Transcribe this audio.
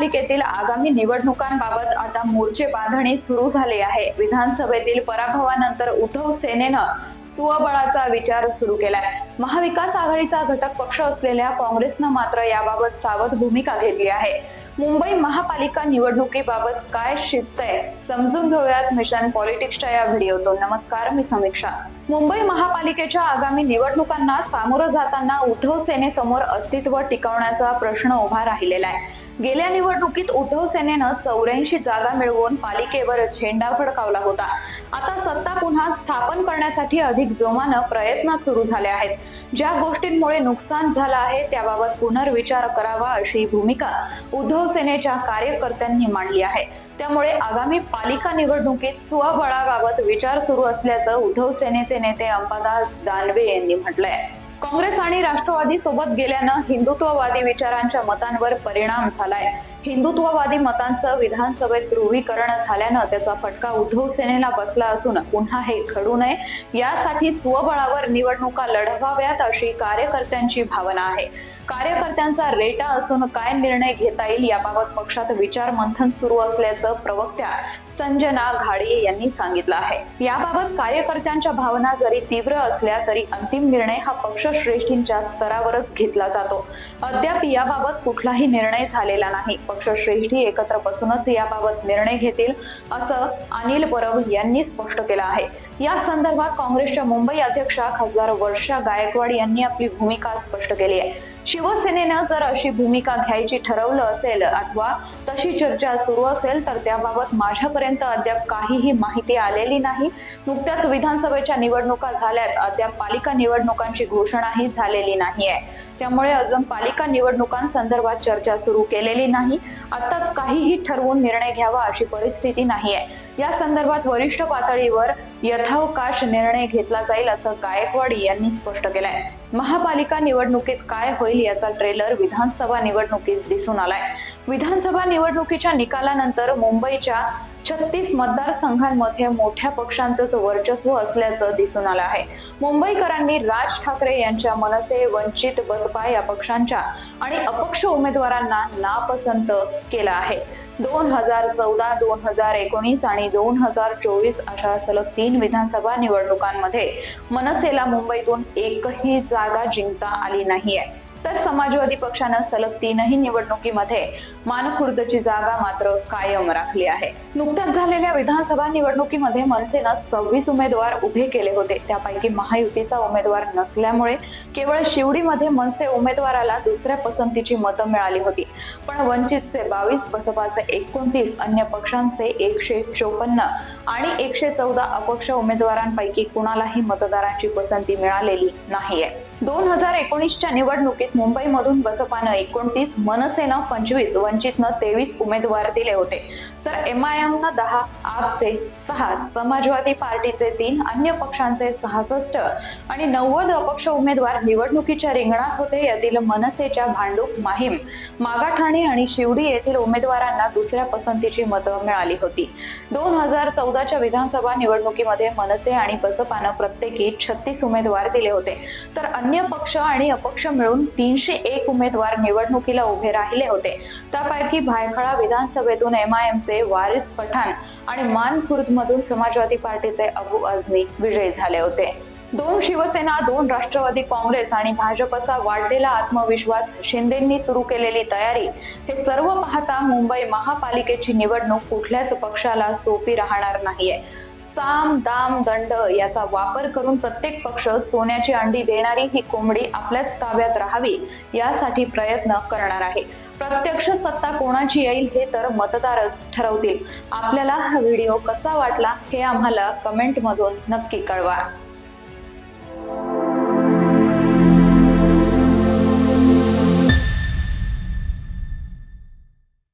महापालिकेतील आगामी निवडणुकांबाबत आता मोर्चे बांधणी सुरू झाली आहे. विधानसभेतील पराभवानंतर उद्धव सेनेनं स्वबळाचा विचार सुरू केलाय. महाविकास आघाडीचा घटक पक्ष असलेल्या काँग्रेसनं मात्र याबाबत सावध भूमिका घेतली आहे. मुंबई महापालिका निवडणुकीबाबत काय शिस्त आहे समजून घेऊयात मिशन पॉलिटिक्सच्या या व्हिडिओतून. नमस्कार मी समीक्षा. मुंबई महापालिकेच्या आगामी निवडणुकांना सामोरं जाताना उद्धव सेनेसमोर अस्तित्व टिकवण्याचा प्रश्न उभा राहिलेला आहे. गेल्या निवडणुकीत उद्धव सेनेनं चौऱ्याऐंशी जागा मिळवून पालिकेवर झेंडा फडकावला होता. आता सत्ता पुन्हा स्थापन करण्यासाठी अधिक जोमानं प्रयत्न सुरू झाले आहेत. ज्या गोष्टींमुळे नुकसान झालं आहे त्याबाबत पुनर्विचार करावा अशी भूमिका उद्धव सेनेच्या कार्यकर्त्यांनी मांडली आहे. त्यामुळे आगामी पालिका निवडणुकीत स्वबळाबाबत विचार सुरू असल्याचं उद्धव सेनेचे नेते अंबादास दानवे यांनी म्हटलंय. काँग्रेस आणि राष्ट्रवादी सोबत गेल्यानं हिंदुत्ववादी विचारांच्या मतांवर परिणाम झालाय. हिंदुत्ववादी मतांचं विधानसभेत ध्रुवीकरण झाल्यानं त्याचा फटका उद्धव सेनेला बसला असून पुन्हा हे घडू नये यासाठी स्वबळावर निवडणुका लढवाव्यात अशी कार्यकर्त्यांची भावना आहे. कार्यकर्त्यांचा रेटा असून काय निर्णय घेता येईल याबाबत पक्षात विचार मंथन सुरू असल्याचं प्रवक्त्या संजना घाडे यांनी सांगितलं आहे. याबाबत कार्यकर्त्यांच्या भावना जरी तीव्र असल्या तरी अंतिम निर्णय हा पक्षश्रेष्ठींच्या स्तरावरच घेतला जातो. अद्याप याबाबत कुठलाही निर्णय झालेला नाही. पक्षश्रेष्ठी एकत्र बसूनच याबाबत निर्णय घेतील असं अनिल परब यांनी स्पष्ट केलं आहे. या संदर्भात काँग्रेसच्या मुंबई अध्यक्षा खासदार वर्षा गायकवाड यांनी आपली भूमिका स्पष्ट केली आहे. शिवसेनेनं जर अशी भूमिका घ्यायची ठरवलं असेल अथवा तशी चर्चा सुरू असेल तर त्याबाबत माझ्यापर्यंत अद्याप काहीही माहिती आलेली नाही. नुकत्याच विधानसभेच्या निवडणुका झाल्यात. अद्याप पालिका निवडणुकांची घोषणाही झालेली नाहीये. त्यामुळे अजून पालिका निवडणुकांसंदर्भात चर्चा सुरू केलेली नाही. आताच काहीही ठरवून निर्णय घ्यावा अशी परिस्थिती नाही आहे या संदर्भात वरिष्ठ पातळीवर यथावकाश निर्णय घेतला जाईल असं गायकवाड यांनी स्पष्ट केलंय. महापालिका निवडणुकीत काय होईल याचा ट्रेलर विधानसभा निवडणुकीत दिसून आलाय. विधानसभा निवडणुकीच्या निकालानंतर मुंबईच्या छत्तीस मतदारसंघांमध्ये मोठ्या पक्षांचंच वर्चस्व असल्याचं दिसून आलं आहे. मुंबईकरांनी राज ठाकरे यांच्या मनसे वंचित बसपा या पक्षांच्या आणि अपक्ष उमेदवारांना नापसंत केलं आहे. दोन हजार चौदा दोन हजार एकोणीस आणि दोन हजार चोवीस अशा सलग तीन विधानसभा निवडणुकांमध्ये मनसेला मुंबईतून एकही जागा जिंकता आली नाहीये. तर समाजवादी पक्षानं सलग तीनही निवडणुकीमध्ये मानखुर्दची जागा मात्र कायम राखली आहे. नुकत्याच झालेल्या विधानसभा निवडणुकीमध्ये मनसेनं सव्वीस उमेदवार उभे केले होते. त्यापैकी महायुतीचा उमेदवार नसल्यामुळे केवळ शिवडीमध्ये मनसे उमेदवाराला दुसऱ्या पसंतीची मतं मिळाली होती. पण वंचितचे बावीस बसपाचे एकोणतीस अन्य पक्षांचे एकशे चोपन्न आणि एकशे चौदा अपक्ष उमेदवारांपैकी कुणालाही मतदारांची पसंती मिळालेली नाहीये. दोन हजार एकोणीसच्या निवडणुकीत मुंबईमधून बसपानं एकोणतीस मनसेनं पंचवीस वंचितनं तेवीस उमेदवार दिले होते. तर एम आय एमनं दहा आपचे सहा समाजवादी पार्टीचे तीन अन्य पक्षांचे सहासष्ट आणि नव्वद अपक्ष उमेदवार निवडणुकीच्या रिंगणात होते यातील मनसेच्या भांडूप माहीम. मागाठाणे आणि शिवडी येथील उमेदवारांना दुसऱ्या पसंतीची मतं मिळाली होती. दोन हजार चौदाच्या विधानसभा निवडणुकीमध्ये मनसे आणि बसपानं प्रत्येकी छत्तीस उमेदवार दिले होते. तर अन्य पक्ष आणि अपक्ष मिळून तीनशे एक उमेदवार निवडणुकीला उभे राहिले होते. त्यापैकी भायखळा विधानसभेतून एम आय एमचे वारिस पठाण आणि मानखुर्दमधून समाजवादी पार्टीचे अबू आझमी विजयी झाले होते. दोन शिवसेना दोन राष्ट्रवादी काँग्रेस आणि भाजपचा वाढलेला आत्मविश्वास शिंदेंनी सुरू केलेली तयारी हे सर्व पाहता मुंबई महापालिकेची निवडणूक कुठल्याच पक्षाला सोपी राहणार नाहीये. साम दाम दंड याचा वापर करून प्रत्येक पक्ष सोन्याची अंडी देणारी ही कोंबडी आपल्याच ताब्यात राहावी यासाठी प्रयत्न करणार आहे. प्रत्यक्ष सत्ता कोणाची येईल हे तर मतदारच ठरवतील. आपल्याला हा व्हिडिओ कसा वाटला हे आम्हाला कमेंटमधून नक्की कळवा.